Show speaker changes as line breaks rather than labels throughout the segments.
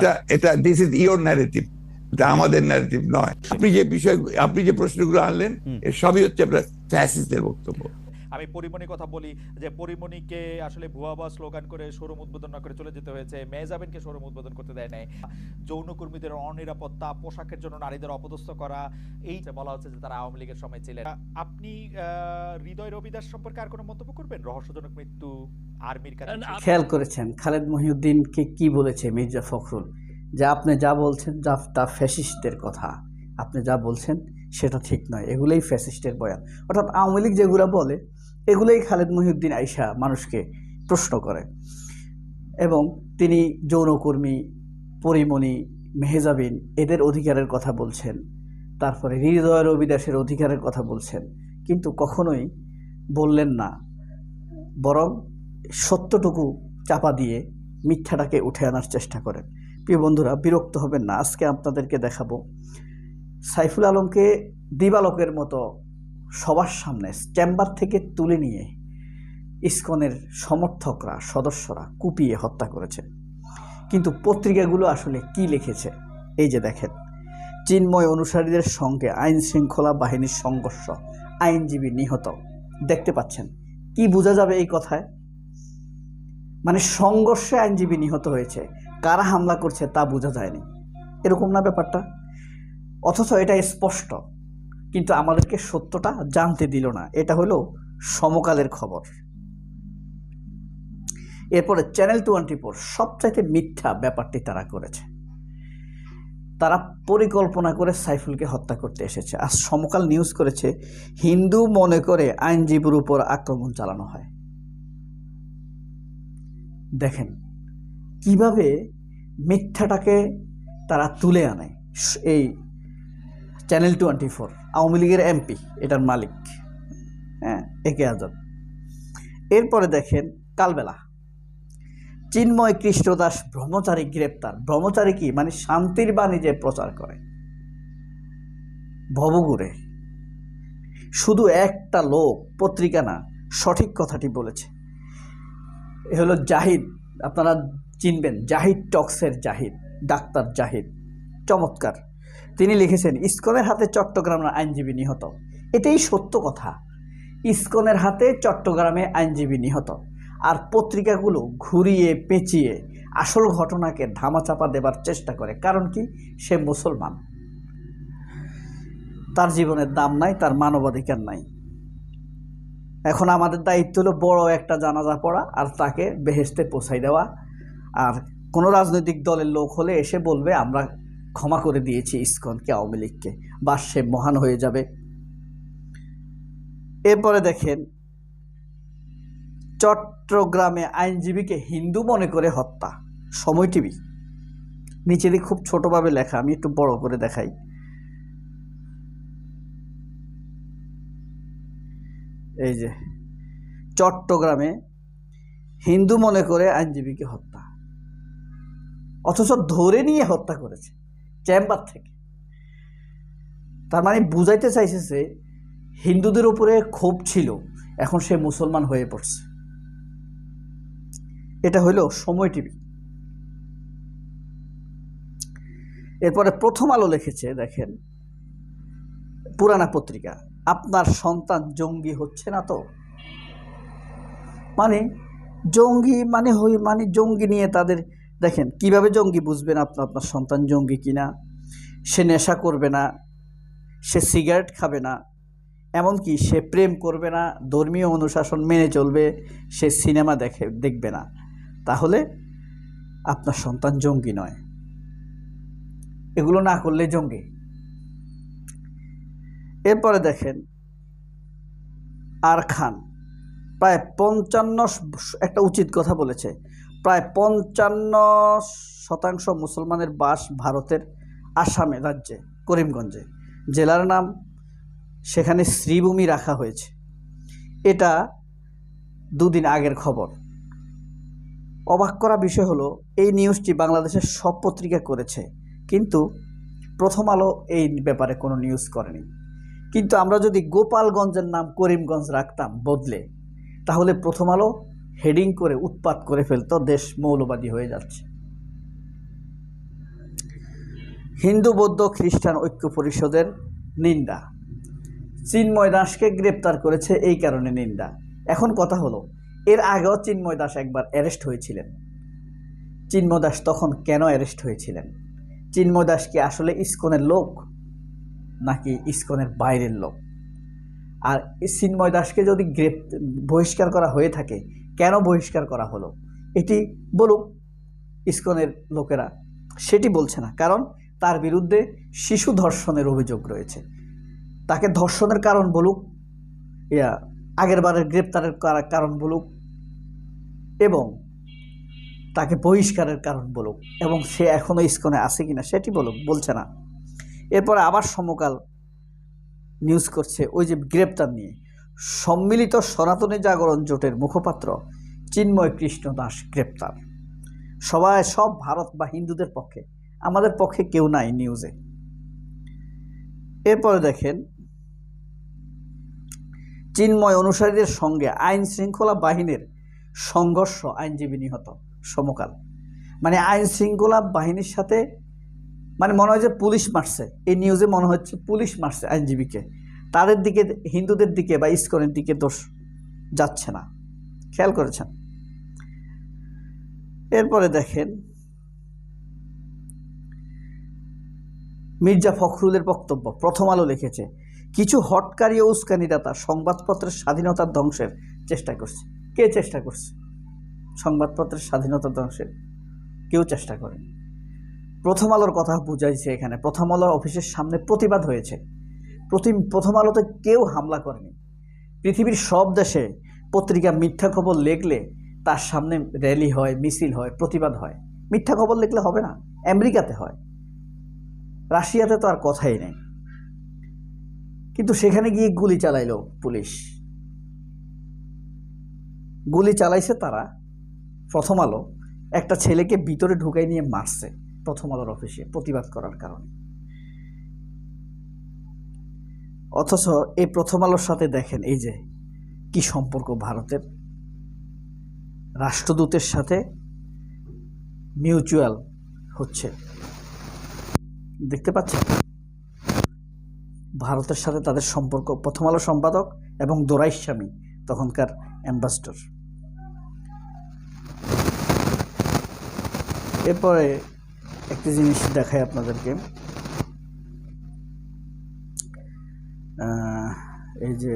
এটা এটা this is your narrative এটা আমাদের ন্যারেটিভ নয়। আপনি যে বিষয় আপনি যে প্রশ্নগুলো আনলেন এর সবই হচ্ছে আপনার ফ্যাসিস্টের বক্তব্য।
আমি পরিমণির কথা বলি যে পরিমণিকে আসলে ভুয়া ভুয়া স্লোগান করে শোরুম উদ্বোধন না করে চলে যেতে হয়েছে। মেহজাবিনকে শোরুম উদ্বোধন করতে দেয় নাই। যৌনকর্মীদের অনিরাপত্তা পোশাকের জন্য নারীদের অপদস্থ করা এই যে বলা হচ্ছে যে তারা আওয়ামী লীগের সময় ছিলেন। আপনি হৃদয় রবিদাস সম্পর্কে আর কোনো মন্তব্য করবেন? রহস্যজনক মৃত্যু আর্মির কাছে
খেয়াল করেছেন খালেদ মহিউদ্দিনকে কি বলেছে মির্জা ফখরুল? যে আপনি যা বলছেন যা তা ফ্যাসিস্টদের কথা। আপনি যা বলছেন সেটা ঠিক নয়। এগুলোই ফ্যাসিস্টের বয়ান। অর্থাৎ আওয়ামী লীগ যেগুলো বলে এগুলোই খালেদ মহিউদ্দিন আইসা মানুষকে প্রশ্ন করে। এবং তিনি যৌনকর্মী, পরিমণি, মেহেজাবিন এদের অধিকারের কথা বলছেন, তারপরে হৃদয় রবিদাসের অধিকারের কথা বলছেন। কিন্তু কখনোই বললেন না, বরং সত্যটুকু চাপা দিয়ে মিথ্যাটাকে উঠে আনার চেষ্টা করেন। প্রিয় বন্ধুরা, বিরক্ত হবেন না, আজকে আপনাদেরকে দেখাবো সাইফুল আলমকে দিবালকের মতো সবার সামনে, চেম্বার থেকে তুলে নিয়ে ইসকনের সমর্থকরা, সদস্যরা কুপিয়ে হত্যা করেছে। কিন্তু পত্রিকাগুলো আসলে কি লিখেছে? এই যে দেখেন, চিন্ময় অনুসারীদের সঙ্গে আইন শৃঙ্খলা বাহিনীর সংঘর্ষ, আইনজীবী নিহত। দেখতে পাচ্ছেন, কি বোঝা যাবে এই কথায়? মানে সংঘর্ষে আইনজীবী নিহত হয়েছে, কারা হামলা করছে তা বোঝা যায়নি। এরকম না ব্যাপারটা? অথচ এটা স্পষ্ট। কিন্তু আমাদেরকে সত্যটা জানতে দিল না। এটা হলো সমকালের খবর। এরপরে চ্যানেল টোয়েন্টি ফোর, সবচাইতে মিথ্যা ব্যাপারটি তারা করেছে। তারা পরিকল্পনা করে সাইফুলকে হত্যা করতে এসেছে। আর সমকাল নিউজ করেছে, হিন্দু মনে করে আইনজীবীর উপর আক্রমণ চালানো হয়। দেখেন, কীভাবে মিথ্যাটাকে তারা তুলে আনে এই চ্যানেল টোয়েন্টি ফোর। আওয়ামী লীগের এমপি, এটার মালিক। হ্যাঁ একে আজাদ। এরপরে দেখেন কালবেলা। চিন্ময় কৃষ্ণদাস ব্রহ্মচারী গ্রেপ্তার। ব্রহ্মচারী কি? মানে শান্তির বাণী যে প্রচার করে। ভবগুরে শুধু একটা লোক, পত্রিকা না, সঠিক কথাটি বলেছে। এ হলো জাহিদ। আপনারা চিনবেন, জাহিদ টক্সের জাহিদ, ডাক্তার জাহিদ। চমৎকার। তিনি লিখেছেন, ইসকনের হাতে চট্টগ্রামের আইনজীবী নিহত। এটাই সত্য কথা। ইস্কনের হাতে চট্টগ্রামে আইনজীবী নিহত। আর পত্রিকাগুলো ঘুরিয়ে পেঁচিয়ে আসল ঘটনাকে ধামাচাপা দেবার চেষ্টা করে। কারণ কি? সে মুসলমান। তার জীবনের দাম নাই, তার মানবাধিকার নাই। এখন আমাদের দায়িত্ব হলো বড় একটা জানাজা পড়া আর তাকে বেহেস্তে পৌঁছাই দেওয়া। আর কোনো রাজনৈতিক দলের লোক হলে এসে বলবে, আমরা ক্ষমা করে দিয়েছি ইস্কনকে, আওয়ামী লীগকে। বা সে মহান হয়ে যাবে। এরপরে দেখেন, চট্টগ্রামে আইনজীবীকে হিন্দু মনে করে হত্যা, সময় টিভি। নিচে দিয়ে খুব ছোটোভাবে লেখা, আমি একটু বড় করে দেখাই। এই যে, চট্টগ্রামে হিন্দু মনে করে আইনজীবীকে হত্যা। অথচ ধরে নিয়ে হত্যা করেছে। চেম্বার থেকে। তার মানে বুঝাইতে চাইছে যে হিন্দুদের উপরে ক্ষোভ ছিল, এখন সে মুসলমান হয়ে পড়ছে। এটা হইল সময় টিভি। এরপরে প্রথম আলো লিখেছে, দেখেন, পুরানা পত্রিকা, আপনার সন্তান জঙ্গি হচ্ছে না তো? মানে জঙ্গি মানে হই মানে জঙ্গি নিয়ে তাদের দেখেন, কীভাবে জঙ্গি বুঝবেন আপনার আপনার সন্তান জঙ্গি কিনা? সে নেশা করবে না, সে সিগারেট খাবে না, এমনকি সে প্রেম করবে না, ধর্মীয় অনুশাসন মেনে চলবে, সে সিনেমা দেখে, দেখবে না। তাহলে আপনার সন্তান জঙ্গি নয়। এগুলো না করলে জঙ্গি। এরপরে দেখেন আর খান প্রায় পঞ্চান্ন একটা উচিত কথা বলেছে। প্রায় পঞ্চান্ন শতাংশ মুসলমানের বাস ভারতের আসামে, রাজ্যে, করিমগঞ্জে। জেলার নাম সেখানে শ্রীভূমি রাখা হয়েছে। এটা দুদিন আগের খবর। অবাক করা বিষয় হলো, এই নিউজটি বাংলাদেশের সব পত্রিকা করেছে, কিন্তু প্রথম আলো এই ব্যাপারে কোনো নিউজ করেনি। কিন্তু আমরা যদি গোপালগঞ্জের নাম করিমগঞ্জ রাখতাম বদলে, তাহলে প্রথম আলো হেডিং করে উৎপাত করে ফেলতো, দেশ মৌলবাদী হয়ে যাচ্ছে। হিন্দু, বৌদ্ধ, খ্রিস্টান ঐক্য পরিষদের নিন্দা। চিন্ময় দাসকে গ্রেপ্তার করেছে এই কারণে নিন্দা। এখন কথা হলো, এর আগেও চিন্ময় দাস একবার অ্যারেস্ট হয়েছিলেন। চিন্ময় দাস তখন কেন অ্যারেস্ট হয়েছিলেন? চিন্ময় দাস কি আসলে ইস্কনের লোক, নাকি ইস্কনের বাইরের লোক? আর চিন্ময় দাসকে যদি গ্রেপ বহিষ্কার করা হয়ে থাকে কেন বহিষ্কার করা হলো? এটি বলুক ইস্কনের লোকেরা। সেটি বলছে না, কারণ তার বিরুদ্ধে শিশু ধর্ষণের অভিযোগ রয়েছে। তাকে ধর্ষণের কারণ বলুক, ইয়া আগের বারের গ্রেপ্তারের কারণ বলুক এবং তাকে বহিষ্কারের কারণ বলুক এবং সে এখনও ইস্কনে আছে কিনা সেটি বলুক, বলছে না। এরপরে আবার সমকাল নিউজ করছে ওই যে গ্রেপ্তার নিয়ে। সম্মিলিত সনাতনী জাগরণ জোটের মুখপাত্র চিন্ময় কৃষ্ণ দাস গ্রেপ্তার। সবাই সব ভারত বা হিন্দুদের পক্ষে, আমাদের পক্ষে কেউ নাই নিউজে। এরপরে দেখেন, চিন্ময় অনুসারীদের সঙ্গে আইন শৃঙ্খলা বাহিনীর সংঘর্ষ আইনজীবী নিহত সমকাল। মানে আইন শৃঙ্খলা বাহিনীর সাথে মানে মনে হয় যে পুলিশ মারছে। এই নিউজে মনে হচ্ছে পুলিশ মারছে আইনজীবীকে। তাদের দিকে, হিন্দুদের দিকে বা ইস্কনের দিকে দোষ যাচ্ছে না। খেয়াল করেছেন? এরপরে দেখেন, মির্জা ফখরুলের বক্তব্য, প্রথম আলো লিখেছে, কিছু হটকারী ও উস্কানিদাতা সংবাদপত্রের স্বাধীনতার ধ্বংসের চেষ্টা করছে। কে চেষ্টা করছে? সংবাদপত্রের স্বাধীনতা ধ্বংসের কেউ চেষ্টা করেন। প্রথম আলোর কথা বুঝাইছে এখানে। প্রথম আলোর অফিসের সামনে প্রতিবাদ হয়েছে। প্রতি প্রথম আলোতে কেউ হামলা করেনি। পৃথিবীর সব দেশে পত্রিকা মিথ্যা খবর লিখলে তার সামনে র্যালি হয়, মিছিল হয়, প্রতিবাদ হয়। মিথ্যা খবর লিখলে হবে না, আমেরিকাতে হয়। রাশিয়াতে তো আর কথাই নেই। কিন্তু সেখানে গিয়ে গুলি চালাইলো পুলিশ। গুলি চালাইছে তারা। প্রথম আলো, একটা ছেলেকে ভিতরে ঢুকাই নিয়ে মারছে প্রথম আলোর অফিসে প্রতিবাদ করার কারণে। অথচ এই প্রথম আলোর সাথে দেখেন, এই যে কি সম্পর্ক ভারতের রাষ্ট্রদূতের সাথে মিউচুয়াল হচ্ছে। দেখতে পাচ্ছেন? ভারতের সাথে তাদের সম্পর্ক, প্রথম আলো সম্পাদক এবং দোরাইস্বামী তখনকার অ্যাম্বাসডর। এরপরে একটি জিনিস দেখায় আপনাদেরকে। এই যে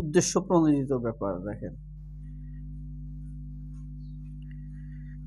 উদ্দেশ্য প্রণোদিত ব্যাপার, দেখেন।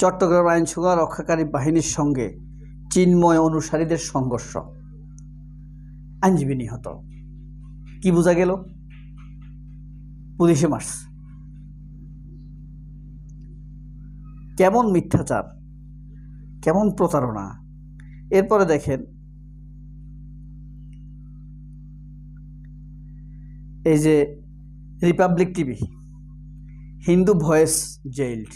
চট্টগ্রাম আইন শৃঙ্খলা রক্ষাকারী বাহিনীর সঙ্গে চিন্ময় অনুসারীদের সংঘর্ষ। আইনজীবী নিহত। কি বোঝা গেল? পুলিশে মারছে কেমন মিথ্যাচার? কেমন প্রতারণা? এরপরে দেখেন, এই যে Republic TV Hindu voice jailed.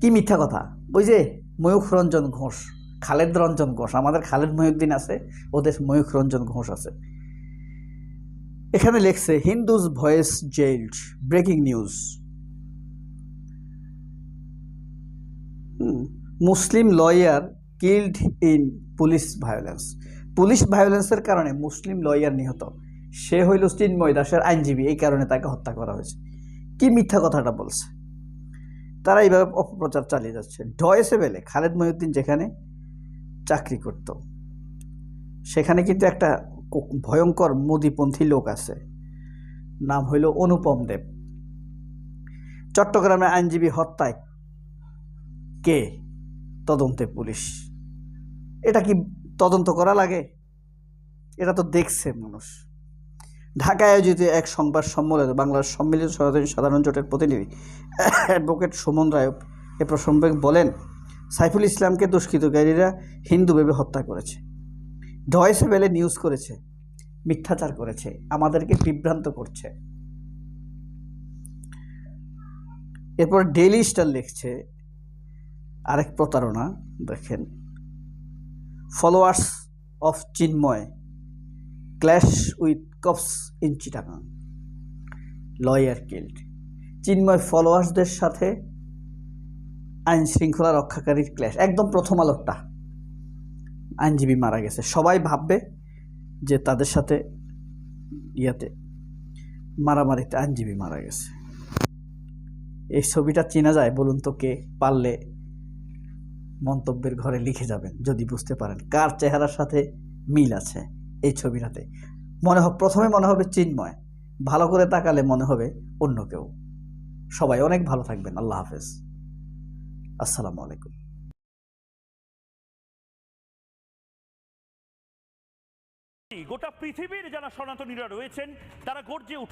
কি মিথ্যা কথা? ওই যে ময়ূখ রঞ্জন ঘোষ। খালেদ রঞ্জন ঘোষ, আমাদের খালেদ মহিউদ্দিন আছে, ওদের ময়ূখ রঞ্জন ঘোষ আছে। এখানে লেখছে Hindus voice জেইল্ড, breaking news. Muslim lawyer killed in police violence. Police ভায়োলেন্সের কারণে মুসলিম লয়ার নিহত। সে হইল চিন্ময় দাসের আইনজীবী, এই কারণে তাকে হত্যা করা হয়েছে। কি মিথ্যা কথাটা বলছে? তারা এইভাবে অপপ্রচার চালিয়ে যাচ্ছে। ডয়েসে বেলে খালেদ মহিউদ্দিন যেখানে চাকরি করত। সেখানে কিন্তু একটা ভয়ঙ্কর মোদিপন্থী লোক আছে। নাম হইল অনুপম দেব। চট্টগ্রামে আইনজীবী হত্যায় কে? তদন্তে পুলিশ। এটা কি তদন্ত করা লাগে? এটা তো দেখছে মানুষ। ঢাকায় আয়োজিত এক সংবাদ সম্মেলনে বাংলার সম্মিলিত সাধারণ জোটের প্রতিনিধি অ্যাডভোকেট সুমন রায় এ প্রসঙ্গে বলেন সাইফুল ইসলামকে দুষ্কৃতকারীরা হিন্দু ভেবে হত্যা করেছে। ডয়েসে বেলে নিউজ করেছে, মিথ্যাচার করেছে, আমাদেরকে বিভ্রান্ত করছে। এরপর ডেইলি স্টার লিখছে, আরেক প্রতারণা, দেখেন। Followers of Chinmoy clash with cops in Chittagong lawyer killed Chinmoy ফলোয়ার্সদের সাথে আইন শৃঙ্খলা রক্ষাকারীর ক্ল্যাশ একদম প্রথম আলোকটা। আইনজীবী মারা গেছে। সবাই ভাববে যে তাদের সাথে ইয়াতে মারামারিতে আইনজীবী মারা গেছে। এই ছবিটা চেনা যায়, বলুন তো কে পারলে মন্তব্যের ঘরে লিখে যাবেন, যদি বুঝতে পারেন কার চেহারার সাথে মিল আছে এই ছবিটাতে। মনে হবে প্রথমে মনে হবে চিন্ময়, ভালো করে তাকালে মনে হবে অন্য কেউ। সবাই অনেক ভালো থাকবেন, আল্লাহ হাফেজ। আসসালামু আলাইকুম।
গোটা পৃথিবীর যারা সনাতনীরা রয়েছেন তারা গর্জে উঠুন